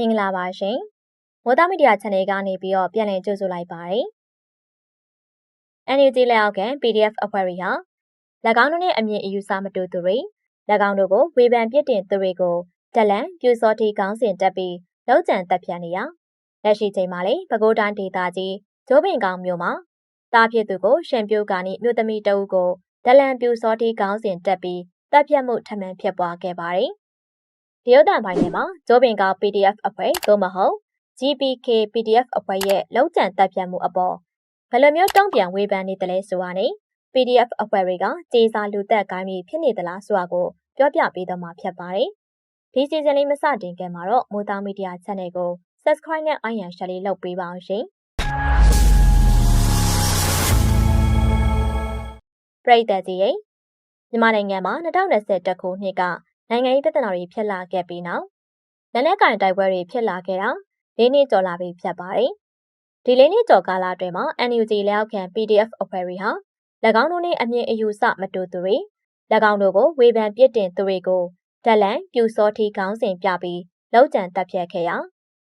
မင်္ဂလာပါရှင်မိုးသားမီဒီယာ channel ကနေပြီးတော့ပြန်လည်ကြိုဆိုလိုက်ပါတယ် NUG လက်အောက်ခံ PDF အဖွဲ့တွေဟာ၎င်းတို့နဲ့အမြင်အယူဆမတူသူတွေ၎င်းတို့ကိုဝေဖန်ပြစ်တင်သူတွေကိုတလန်ပြူစောတီကောင်းစဉ်တက်ပြီးလောက်ကျန်တက်ဖြတ်နေရလက်ရှိချိန်မှာလေပဲခူးတိုင်းဒေသကြီးကျိုးပင်ကောင်မြို့မှာတားဖြစ်သူကိုရှင်ပြိုကာနီမြို့သမီးတအုပ်ကိုဒလန်ပြူစောတီကောင်းစဉ်တက်ပြီးတပ်ဖြတ်မှုထမှန်ဖြစ်ပွားခဲ့ပါတယ် တရုတ်တန်ပိုင်းထဲမှာကျိုးပင်ကောင် PDF အဖွဲ့သို့မဟုတ် GPK PDF အဖွဲ့ရဲ့လောက်ကျန်တပ်ဖြတ်မှုအပေါ်ဘယ်လိုမျိုးတုံ့ပြန်ဝေဖန်နေတယ်လဲဆိုတာနဲ့ PDF အဖွဲ့တွေကကြေးစာလူသက်ကိုင်းပြီးဖြစ်နေသလားဆိုတာကိုပြောပြပေးတော့မှာဖြစ်ပါတယ်။ဒီစီဇန်လေးမစတင်ခင်မှာတော့မိုးသားမီဒီယာ channel ကို subscribe နဲ့ iron share လေးလုပ်ပေးပါအောင်ရှင်။ပရိသတ်ကြီးရေမြန်မာနိုင်ငံမှာ2021ခုနှစ်က နိုင်ငံရေးပြဿနာတွေဖြစ်လာခဲ့ပြီးနောက်လက်နက်ကင်တိုက်ပွဲတွေဖြစ်လာခဲ့တာ၄နှစ်ကျော်လာပြီဖြစ်ပါတယ်။ဒီ၄နှစ်ကျော်ကာလအတွင်းမှာ NUG လက်အောက်ခံ PDF အဖွဲ့တွေဟာ၎င်းတို့နှင့်အမြင်အယူဆမတူသူတွေ၎င်းတို့ကိုဝေဖန်ပြစ်တင်သူတွေကိုဒလန်ပြူစောထီကောင်းစဉ်ပြပြီးလောက်ကျန်တပ်ဖြတ်ခဲ့ရာ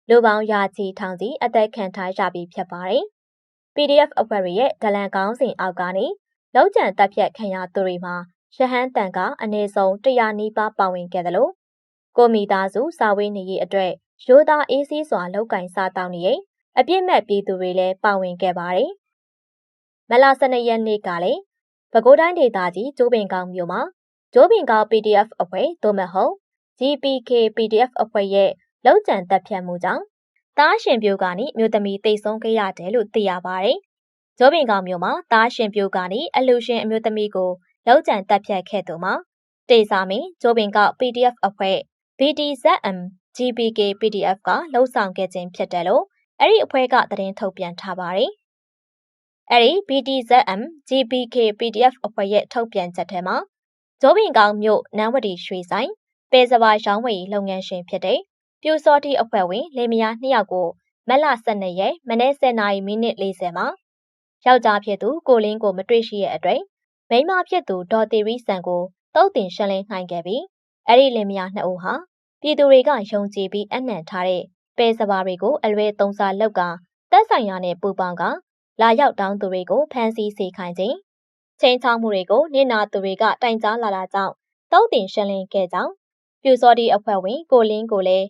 လူပေါင်းရာချီထောင်စီအသက်ခံထားရပြီဖြစ်ပါတယ်။ PDF အဖွဲ့ရဲ့ဒလန်ကောင်းစဉ်အောက်ကနေလောက်ကျန်တပ်ဖြတ်ခံရသူတွေမှာ ရဟန်းတန်ကအနည်းဆုံး100နီးပါးပါဝင်ခဲ့တယ်လို့ကိုမိသားစုစာဝေးနေရေးအတွက်ရိုးသားအေးဆေးစွာလောက်ကင်စားတောင်းနေရင်အပြစ်မဲ့ပြည်သူတွေလည်းပါဝင်ခဲ့ပါတယ်။မလာ12ရက်နေ့ကလည်းပဲခူးတိုင်းဒေသကြီးကျိုးပင်ကောင်းမြို့မှာကျိုးပင်ကောင်း PDF အဖွဲ့သို့မဟုတ် GPK PDF အဖွဲ့ရဲ့လောက်ကျန်တပ်ဖြတ်မှုကြောင့်တားရှင်ပြိုကနေမြို့သမီးတိတ်ဆုံးခဲ့ရတယ်လို့သိရပါတယ်။ကျိုးပင်ကောင်းမြို့မှာတားရှင်ပြိုကနေအလူရှင်အမျိုးသမီးကို လောက်ကျန်တပ်ဖြတ်ခဲ့သူမှာတေစာမင်းကျိုးပင်ကောက် PDF အဖွဲ့ BTZM GPK PDF ကလှုပ်ဆောင်ခဲ့ခြင်းဖြစ်တယ်လို့အဲ့ဒီအဖွဲ့ကသတင်းထုတ်ပြန်ထားပါတယ်။အဲ့ဒီ BTZM GPK PDF အဖွဲ့ရဲ့ထုတ်ပြန်ချက်ထဲမှာဂျိုးပင်ကောင်မြို့နန်းဝတီရွှေဆိုင်ပေစပါရောင်းဝယ်လုပ်ငန်းရှင်ဖြစ်တဲ့ပြူစောတိအဖွဲ့ဝင်လေမယား2ယောက်ကိုမက်လ12ရက်မနေ့10နာရီမိနစ်40မှာယောက်ျားဖြစ်သူကိုလင်းကိုမတွေ့ရှိရဲ့အတွက် မိန်းမဖြစ်သူဒေါ်တီရီဆန်ကိုတုတ်တင်ရှင်းလင်းနိုင်ခဲ့ပြီးအဲ့ဒီလင်မယားနှစ်ဦးဟာပြည်သူတွေကယုံကြည်ပြီးအနှံထားတဲ့ပဲစပါတွေကိုအလွဲသုံးစားလောက်ကတက်ဆိုင်ရာနဲ့ပူပေါင်းကလာရောက်တောင်းသူတွေကိုဖမ်းဆီးစေခိုင်းခြင်းချိန်ချောက်မှုတွေကိုနေနာသူတွေကတိုင်ကြားလာတာကြောင့်တုတ်တင်ရှင်းလင်းခဲ့ကြောင်းပြူစော်ဒီအဖွဲ့ဝင်ကိုလင်းကိုလည်း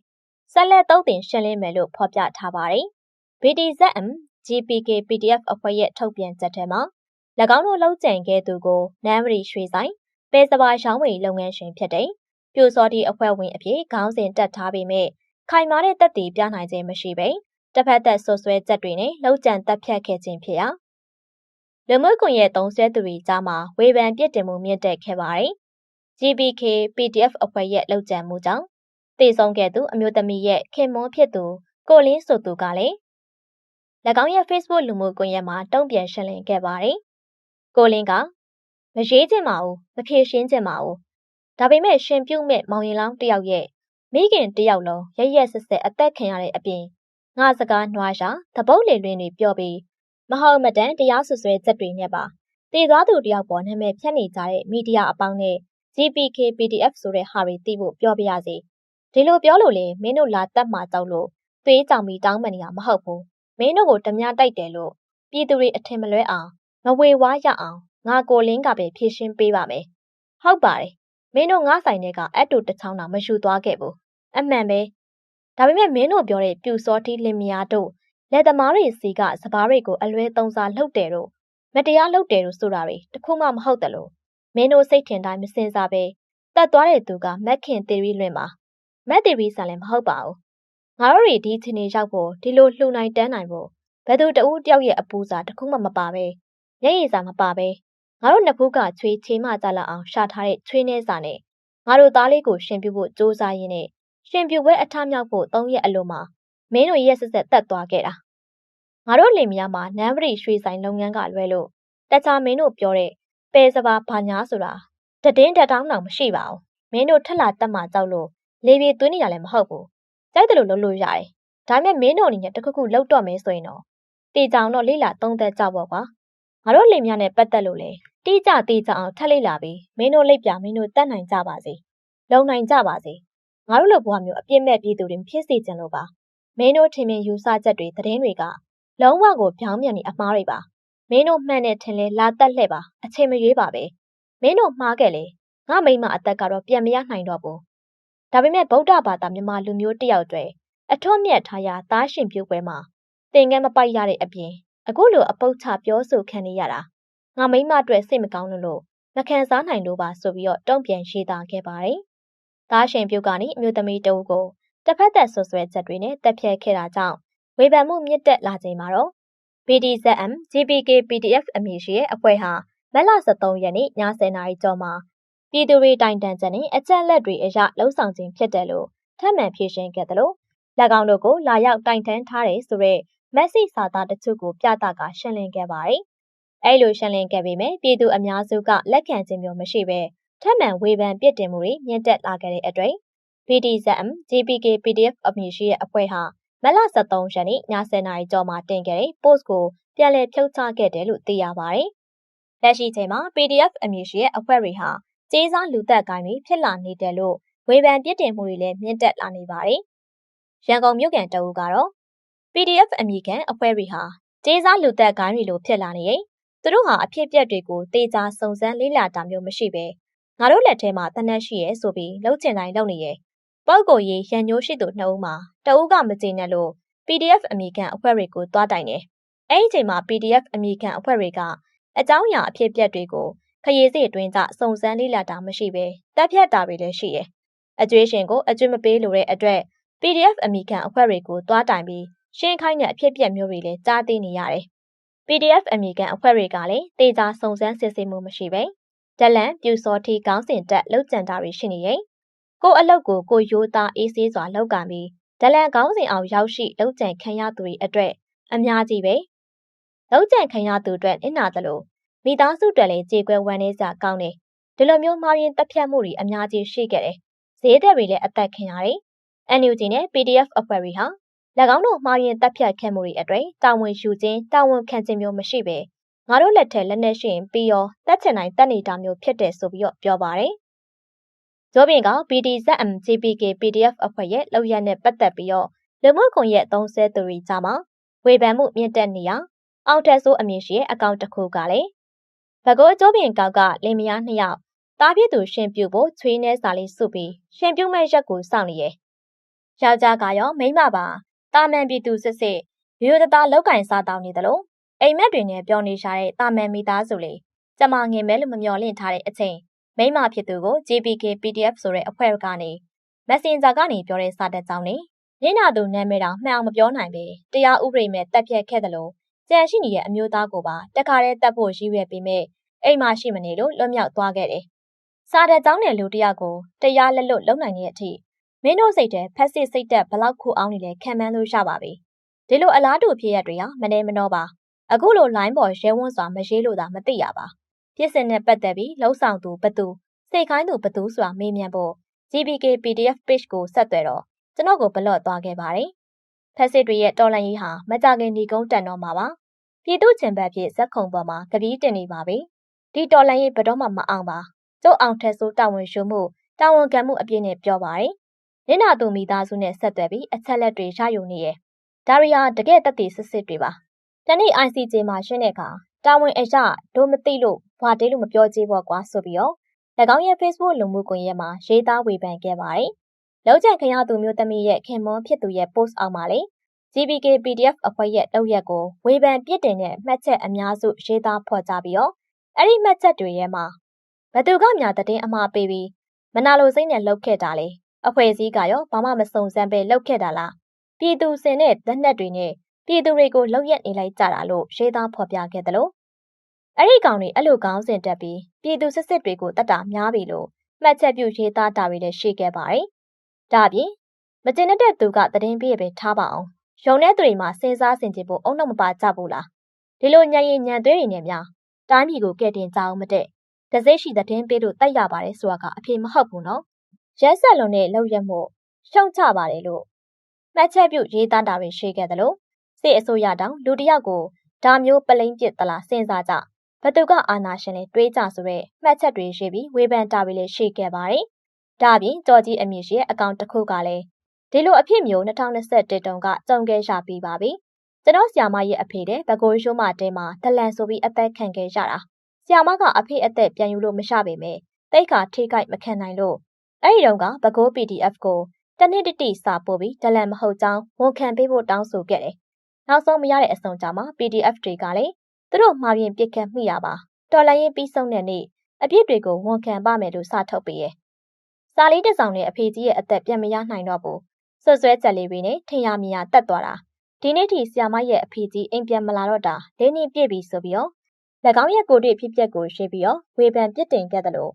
ဆက်လက်တုတ်တင်ရှင်းလင်းမယ်လို့ဖော်ပြထားပါတယ်။ BDZM GPK PDF အဖွဲ့ရဲ့ထုတ်ပြန်ချက်ထဲမှာ၎ င်းတို့လှုပ်ကြံခဲ့သူကိုနမ်းမရီရွှေဆိုင်ပဲစပါရောင်းဝယ်လုပ်ငန်းရှင်ဖြစ်တဲ့ပြိုစော်ဒီအဖွဲ့ဝင်အဖြစ်ခေါင်းစဉ်တက်ထားပေမဲ့ခိုင်မာတဲ့တက်တည်ပြနိုင်ခြင်းမရှိပဲတစ်ဖက်သက်ဆွဆွဲချက်တွေနဲ့လှုပ်ကြံတက်ဖြတ်ခဲ့ခြင်းဖြစ်ရာလူမှုကွန်ရက်သုံးဆွဲသူတွေကြားမှာဝေဖန်ပြစ်တင်မှုမြင့်တက်ခဲ့ပါတယ်။ GBK PDF အဖွဲ့ရဲ့လှုပ်ကြံမှုကြောင့်တည်ဆုံးခဲ့သူအမျိုးသမီးရဲ့ခင်မွန်းဖြစ်သူကိုလင်းဆိုသူကလည်း၎င်းရဲ့ Facebook လူမှုကွန်ရက်မှာတုံ့ပြန်ရှင်းလင်းခဲ့ပါတယ်။ ကိုလင်းကမရေးချင်ပါဘူးမဖြေရှင်းချင်ပါဘူးဒါပေမဲ့ရှင်ပြုတ်မဲ့မောင်ရင်လောင်းတယောက်ရဲ့မိခင်တယောက်လုံးရရက်ဆက်ဆက်အသက်ခံရတဲ့အပြင်ငါစကားနွားရှာသပုတ်လေလွင်တွေပြောပြီးမဟုတ်မတန်တရားဆွဆွဲချက်တွေနဲ့ပါတည်သွားသူတယောက်ပေါ်နာမည်ဖြတ်နေကြတဲ့မီဒီယာအပေါင်းနဲ့ GPK PDF ဆိုတဲ့ဟာတွေသိဖို့ပြောပြရစီဒီလိုပြောလို့လေမင်းတို့လာတက်မှကြောက်လို့သွေးကြောင်ပြီးတောင်းပန်နေတာမဟုတ်ဘူးမင်းတို့ကိုဓမြတိုက်တယ်လို့ပြည်သူတွေအထင်မလွဲအောင် မဝေဝါးရအောင်ငါကိုလင်းကပဲဖြည့်ရှင်းပေးပါမယ်ဟုတ်ပါတယ်မင်းတို့ငါဆိုင်ထဲကအက်တူတစ်ချောင်းတောင်မယူသွားခဲ့ဘူးအမှန်ပဲဒါပေမဲ့မင်းတို့ပြောတဲ့ပြူစောတိလင်မယားတို့လက်သမားတွေစီကစပားတွေကိုအလွဲသုံးစားလှုပ်တယ်တို့မတရားလှုပ်တယ်တို့ဆိုတာတွေတခုမှမဟုတ်တယ်လို့မင်းတို့စိတ်ထင်တိုင်းမစင်စားပဲတတ်သွားတဲ့သူကမက်ခင်သေရီလွင်ပါမက်သေရီဆန်လည်းမဟုတ်ပါဘူးငါတို့တွေဒီချင်းနေရောက်ဖို့ဒီလိုလှူနိုင်တန်းနိုင်ဖို့ဘယ်သူတဦးတယောက်ရဲ့အပူစာတခုမှမပါပဲ မျက်ရည်စာမပါပဲငါတို့နှစ်ဖူးကချွေးချေးမကြလောက်အောင်ရှာထားတဲ့ချွေးနှဲစာနဲ့ငါတို့သားလေးကိုရှင်ပြဖို့စူးစမ်းရင်းနဲ့ရှင်ပြပွဲအထမြောက်ဖို့သုံးရက်အလိုမှာမင်းတို့ရက်ဆက်ဆက်တက်သွားခဲ့တာငါတို့လင်မယားမှာနန်းပရိရွှေဆိုင်လုပ်ငန်းကလွဲလို့တခြားမင်းတို့ပြောတဲ့ပဲစပါဘာညာဆိုတာတည်င်းတတောင်းတောင်မရှိပါဘူးမင်းတို့ထက်လာတက်မှကြောက်လို့လေပြေသွင်းနေရလည်းမဟုတ်ဘူးကြိုက်တယ်လို့လုပ်လို့ရတယ်ဒါပေမဲ့မင်းတို့အနေနဲ့တခုခုလောက်တော့မယ်ဆိုရင်တော့တေချောင်တော့လိလာသုံးသက်ကြပေါ့ကွာ ငါတို့လင်မယားနဲ့ပတ်သက်လို့လေတိကျတိကျအောင်ထက်လိုက်လာပြီးမင်းတို့လိပ်ပြမင်းတို့တတ်နိုင်ကြပါစေလုံနိုင်ကြပါစေငါတို့လိုဘဝမျိုးအပြစ်မဲ့ပြည်သူတွေဖြစ်စေချင်လို့ပါမင်းတို့ထင်မြင်ယူဆချက်တွေသတင်းတွေကလုံးဝကိုပြောင်းပြန်နေအမှားတွေပါမင်းတို့မှန်တဲ့ထင်လဲလာတက်လှဲ့ပါအချိန်မရွေးပါပဲမင်းတို့မှားခဲ့လေငါမိမအသက်ကတော့ပြန်မရနိုင်တော့ဘူးဒါပေမဲ့ဗုဒ္ဓဘာသာမြန်မာလူမျိုးတယောက်တွေအထွတ်မြတ်ထားရာသားရှင်ပြုပွဲမှာသင်္ကန်းမပိုက်ရတဲ့အပြင် အခုလိုအပုတ်ချပြောဆိုခံနေရတာငါမိမအတွက်စိတ်မကောင်းလို့လို့မခံစားနိုင်လို့ပါဆိုပြီးတော့တုံ့ပြန်ရေးသားခဲ့ပါတယ်။သားရှင်ပြုတ်ကနေအမျိုးသမီးတဦးကိုတစ်ဖက်သက်ဆွဆွဲချက်တွေနဲ့တက်ဖြတ်ခဲ့တာကြောင့်ဝေဖန်မှုမြင့်တက်လာချိန်မှာတော့ BDZM GPK PDF အမည်ရှိတဲ့အဖွဲ့ဟာမက်လ23ရက်နေ့ည10:00နာရီကျော်မှာပြည်သူတွေတိုင်တန်ချက်နဲ့အချက်လက်တွေအရလှုံ့ဆော်ခြင်းဖြစ်တယ်လို့ထပ်မံဖြေရှင်းခဲ့တယ်လို့၎င်းတို့ကိုလာရောက်တိုင်တန်းထားတယ်ဆိုတဲ့ မက်ဆီစာသားတချို့ကိုပြသကရှင်းလင်းခဲ့ပါတယ်။အဲလိုရှင်းလင်းခဲ့ပေမဲ့ပြည်သူအများစုကလက်ခံခြင်းမျိုးမရှိဘဲထပ်မံဝေဖန်ပြစ်တင်မှုတွေမြင့်တက်လာခဲ့တဲ့အတွက် BDZM GPK PDF အမည်ရှိတဲ့အဖွဲ့ဟာမလ23ရက်နေ့ည10:00နာရီကျော်မှာတင်ခဲ့တဲ့ post ကိုပြန်လည်ဖြုတ်ချခဲ့တယ်လို့သိရပါတယ်။လက်ရှိချိန်မှာ PDF အမည်ရှိတဲ့အဖွဲ့တွေဟာကျေးစားလူသက်ကိုင်းတွေဖြစ်လာနေတယ်လို့ဝေဖန်ပြစ်တင်မှုတွေလည်းမြင့်တက်လာနေပါတယ်။ရန်ကုန်မြို့ကန်တအူကတော့ PDF အမည်ခံအဖွဲ့တွေဟာကျေးစားလူသက်ကိုင်းတွေလိုဖြစ်လာနေရင်သူတို့ဟာအဖြစ်အပျက်တွေကိုတေချာစုံစမ်းလေ့လာတာမျိုးမရှိပဲငါတို့လက်ထဲမှာတနက်ရှိရဲဆိုပြီးလှုပ်ချင်တိုင်းလုပ်နေရဲ့ပောက်ကိုရေးရန်ညိုးရှိသူနှစ်ဦးမှာတအူးကမကြည်နဲ့လို့ PDF အမည်ခံအဖွဲ့တွေကိုတွားတိုင်တယ်။အဲဒီအချိန်မှာ PDF အမည်ခံအဖွဲ့တွေကအကြောင်းအရာအဖြစ်အပျက်တွေကိုခရီးစီအတွင်းကစုံစမ်းလေ့လာတာမရှိပဲတက်ဖြတ်တာတွေလည်းရှိရဲ့။အကျွေးရှင်ကိုအကျွေးမပေးလို့တဲ့အတွက် PDF အမည်ခံအဖွဲ့တွေကိုတွားတိုင်ပြီး ရှင်းခိုင်းတဲ့အဖြစ်အပျက်မျိုးတွေလည်းကြားသိနေရတယ်။ PDF အမည်ခံအဖွဲ့တွေကလည်းတေချာစုံစမ်းစစ်ဆေးမှုမရှိပဲဒလန်ပြူစောတိကောင်းစင်တက်လှုပ်ကြံတာတွေရှိနေရင်ကိုအလုတ်ကိုကိုရိုးသားအေးဆေးစွာလောက်ကပြီးဒလန်ကောင်းစင်အောင်ရောက်ရှိလှုပ်ကြံခံရသူတွေအတွက်အများကြီးပဲလှုပ်ကြံခံရသူအတွက်အင်နာသလိုမိသားစုတွေလည်းကြေကွဲဝမ်းနေကြကောင်းတယ်ဒီလိုမျိုးမှားယွင်းတက်ဖြတ်မှုတွေအများကြီးရှိခဲ့တယ်ဈေးသက်တွေလည်းအသက်ခံရတယ် NUG နဲ့ PDF အဖွဲ့တွေဟာ၎ င်းတို့မှားယွင်းတက်ဖြတ်ခဲ့မှုတွေအတွက်တာဝန်ယူခြင်းတာဝန်ခံခြင်းမျိုးမရှိပဲငါတို့လက်ထက်လက်နက်ရှိရင်ပြီးရောတက်ချင်တိုင်းတက်နေတာမျိုးဖြစ်တယ်ဆိုပြီးတော့ပြောပါတယ်။ဂျိုးဘင်က BDZM GPK PDF အဖွဲ့ရဲ့လောက်ရနဲ့ပတ်သက်ပြီးတော့လူမှုကွန်ရက်သုံးဆဲသူတွေကြားမှာဝေဖန်မှုမြင့်တက်နေရအောင်တက်ဆိုးအမည်ရှိတဲ့အကောင့်တစ်ခုကလည်းဘကိုးဂျိုးဘင်ကောက်ကလင်မယားနှစ်ယောက်တားပြစ်သူရှင်ပြုတ်ဖို့ချွေးနှဲစာလေးစုပြီးရှင်ပြုတ်မဲ့ရက်ကိုစောင့်နေရဲ့။ယောက်ျားကရောမိန်းမပါ တာမန်ပြည်သူစစ်စစ်ရိုးတသားလောက်ကင်စားတောင်းနေတယ်လို့အိမ်မက်တွေနဲ့ပြောနေရှာတဲ့တာမန်မိသားစုလေးကျမငင်မဲလို့မမျော်လင့်ထားတဲ့အချိန်မိမဖြစ်သူကို JPK PDF ဆိုတဲ့အဖွဲ့ကနေ Messenger ကနေပြောတဲ့စာတက်ကြောင်းနဲ့ညနာသူနာမည်တော်မှန်အောင်မပြောနိုင်ပဲတရားဥပဒေမဲ့တက်ပြက်ခဲ့တယ်လို့ကြံရှိနေတဲ့အမျိုးသားကိုပါတခါတည်းတက်ဖို့ရည်ရွယ်ပြီးမဲ့အိမ်မရှိမနေလို့လွတ်မြောက်သွားခဲ့တယ်။စာတက်ကြောင်းနဲ့လူတယောက်ကိုတရားလက်လွတ်လုံနိုင်တဲ့အထိ မင်းတို့စိတ်ထဲဖက်စစ်စိတ်တက်ဘလောက်ခုအောင်နေလဲခံမှန်းလို့ရပါပြီ။ဒီလိုအလားတူဖြစ်ရတွေဟာမနေမနှောပါအခုလို line ပေါ်ရဲဝန်းစွာမရေးလို့သာမသိရပါပြစ်စင်နဲ့ပတ်သက်ပြီးလှုပ်ဆောင်သူဘသူစိတ်ခိုင်းသူဘသူဆိုတာမေးမြန်းဖို့ GBK PDF page ကိုဆက်သွယ်တော့ကျွန်တော်ကိုဘလော့သွားခဲ့ပါတယ်ဖက်စစ်တွေရဲ့တော်လန်ကြီးဟာမကြခင်ဒီကုန်းတန်တော့မှာပါပြည်သူချင်းဘက်ဖြစ်ဇက်ခုံပေါ်မှာကပီးတင်နေပါပြီဒီတော်လန်ကြီးဘတော်မှမအောင်ပါကျုပ်အောင်ထက်ဆိုးတာဝန်ရှုမှုတာဝန်ခံမှုအပြည့်နဲ့ပြောပါတယ် နင့်နာသူမိသားစုနဲ့ဆက်သွယ်ပြီးအချက်လက်တွေရယူနေရဲ့ဒါရီယာတကယ်တက်တည်စစ်စစ်တွေပါတနေ့ ICJ မှာရှင်းတဲ့အခါတာဝန်အရဒိုမသိလို့ဘာတေးလို့မပြောကြပေါ့ကွာဆိုပြီးတော့၎င်းရဲ့ Facebook လူမှုကွန်ရက်မှာရေးသားဝေဖန်ခဲ့ပါတယ်။လောက်ကျန်ခင်ရသူမျိုးသမီးရဲ့ခင်မွန်းဖြစ်သူရဲ့ post အောက်မှာလေ GBK PDF အဖွဲ့ရဲ့လောက်ရက်ကိုဝေဖန်ပြစ်တင်တဲ့မှတ်ချက်အများစုရေးသားဖော်ကြပြီးတော့အဲ့ဒီမှတ်ချက်တွေရဲ့မှာဘသူကများတဲ့အမှားပေးပြီးမနာလိုစိတ်နဲ့လှုပ်ခဲ့တာလေ အဖွဲ့အစည်းကရောဘာမှမစုံစမ်းပဲလှုပ်ခဲ့တာလားပြည်သူစင်တဲ့လက်နက်တွေနဲ့ပြည်သူတွေကိုလှုပ်ရက်နေလိုက်ကြတာလို့ရေးသားဖော်ပြခဲ့တယ်လို့အဲ့ဒီကောင်တွေအဲ့လိုကောင်းစင်တက်ပြီးပြည်သူစစ်စစ်တွေကိုတတ်တာများပြီလို့မှတ်ချက်ပြုရေးသားတာတွေလည်းရှိခဲ့ပါတယ်။ဒါပြင်မကျင်တဲ့သူကသတင်းပြည့်ပဲထားပါအောင်။ရုံတဲ့သူတွေမှာစဉ်းစားဆင်ခြင်ဖို့အုံတော့မပါကြဘူးလား။ဒီလိုညံရင်ညံသွေးတွေနဲ့များတိုင်းပြည်ကိုကဲတင်ကြအောင်မတဲ့တစိရှိသတင်းပေးလို့တိုက်ရပါတယ်ဆိုတာကအဖေမဟုတ်ဘူးနော်။ ရက်ဆက်လုံးနဲ့လောက်ရက်မှုရှုံချပါတယ်လို့မှတ်ချက်ပြုရေးသားတာတွေရှိခဲ့တယ်လို့စစ်အစိုးရတောင်လူတယောက်ကိုဒါမျိုးပလိမ့်ပစ်သလားစဉ်းစားကြဘသူကအာနာရှင်နဲ့တွေးကြဆိုရဲမှတ်ချက်တွေရှိပြီးဝေဖန်တာတွေလည်းရှိခဲ့ပါတယ်ဒါအပြင်ကြော်ကြီးအမည်ရှိတဲ့အကောင့်တစ်ခုကလည်းဒီလိုအဖြစ်မျိုး2021တုန်းကကြုံခဲ့ရပြီးပါပြီ။ကျွန်တော်ဆီယာမရဲ့အဖေတဲ့ဘကိုးရှိုးမတဲမှာဒလန်ဆိုပြီးအသက်ခံခဲ့ရတာ။ဆီယာမကအဖေအသက်ပြန်ယူလို့မရပေမဲ့တိတ်ခါထိခိုက်မခံနိုင်လို့ အဲ့ဒီတုန်းကဘကိုး PDF ကိုတနေ့တတိစာပို့ပြီးဒလန်မဟုတ်ကြောင်းဝန်ခံပေးဖို့တောင်းဆိုခဲ့တယ်။နောက်ဆုံးမရတဲ့အဆုံးကြမှာ PDF တွေကလည်းသူတို့မှာပြင်ပြစ်ခတ်မိရပါတော်လိုင်းရင်ပြီးဆုံးတဲ့နေ့အပြစ်တွေကိုဝန်ခံပါမယ်လို့စထုတ်ပေးရဲ့။စာလေးတစ်စောင်နဲ့အဖေကြီးရဲ့အသက်ပြန်မရနိုင်တော့ဘူး။ဆွဆွဲချက်လေးတွေနဲ့ထင်ရမြင်ရတက်သွားတာ။ဒီနေ့ထိဆီယာမရဲ့အဖေကြီးအိမ်ပြန်မလာတော့တာလေးနှစ်ပြည့်ပြီဆိုပြီးတော့၎င်းရဲ့ကိုယ်တွေ့ဖြစ်ပျက်ကိုရှင်းပြီးတော့ဝေဖန်ပြစ်တင်ခဲ့တယ်လို့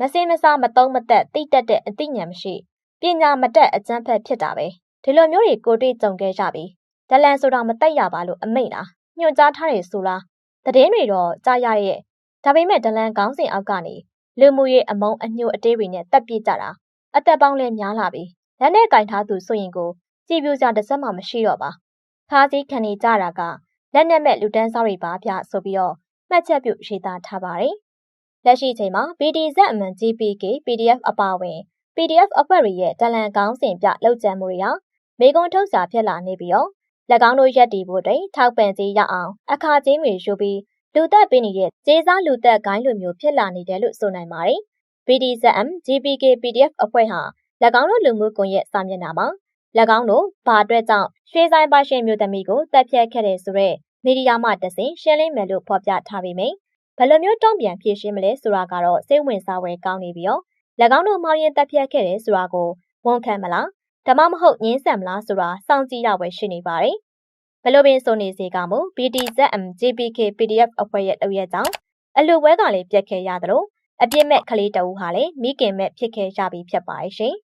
မစင်းမစားမတုံးမသက်တိတက်တဲ့အသိဉာဏ်မရှိပညာမတက်အကျန်းဖက်ဖြစ်တာပဲဒီလိုမျိုးတွေကိုတွေ့ကြုံခဲ့ကြပြီဒလန်ဆိုတာမတက်ရပါလို့အမိန့်လားညွှန်ကြားထားတယ်ဆိုလားသတင်းတွေတော့ကြားရရဲ့ဒါပေမဲ့ဒလန်ကောင်းစဉ်အောက်ကနေလူမှုရေးအမုံအညို့အတေးတွေနဲ့တက်ပြစ်ကြတာအသက်ပေါင်းလဲများလာပြီလက်နဲ့ကင်ထားသူဆိုရင်ကိုကြည်ပြူကြတစ်စက်မှမရှိတော့ပါခါးစည်းခံနေကြတာကလက်နဲ့မဲ့လူတန်းစားတွေပါဗျဆိုပြီးတော့မှတ်ချက်ပြုရေးသားထားပါတယ် လက်ရှိချိန်မှာ BDZ အမှန် GPK PDF အပါအဝင် PDF အဖွဲ့တွေရဲ့တလန်ကောင်းစဉ်ပြလောက်ကျန်မှုတွေဟာမေကွန်ထုတ်စာဖြစ်လာနေပြီးတော့၎င်းတို့ရက်တီဖို့တွေထောက်ပံ့ကြေးရအောင်အခါချင်းတွေယူပြီးလူသက်ပေးနေတဲ့ကျေးစားလူသက်ဂိုင်းလိုမျိုးဖြစ်လာနေတယ်လို့ဆိုနိုင်ပါတယ်။ BDZM GPK PDF အဖွဲ့ဟာ၎င်းတို့လူမှုကွန်ရက်စာမျက်နှာမှာ၎င်းတို့ဘာအတွက်ကြောင့်ရွှေဆိုင်ပါရှင်မျိုးသမီးကိုတပ်ဖြတ်ခဲ့တယ်ဆိုတော့မီဒီယာမှတဆင်ရှင်းလင်းမယ်လို့ဖော်ပြထားပေမယ့် ဘယ်လိုမျိုးတုံ့ပြန်ဖြေရှင်းမလဲဆိုတာကတော့စိတ်ဝင်စားဖွယ်ကောင်းနေပြီးတော့၎င်းတို့မောင်ရင်တပ်ဖြတ်ခဲ့တယ်ဆိုတာကိုဝန်ခံမလားဒါမှမဟုတ်ငင်းဆန်မလားဆိုတာစောင့်ကြည့်ရပွဲရှိနေပါတယ်ဘလို့ပင်ဆိုနေစေကမူ BDZM GPK PDF အဖွဲ့ရဲ့လုပ်ရက်ကြောင့်အလူပွဲကလည်းပြက်ခဲရသလိုအပြစ်မဲ့ကလေးတအူးဟာလည်းမိခင်မဲ့ဖြစ်ခဲ့ရပြီးဖြစ်ပါရဲ့ရှင်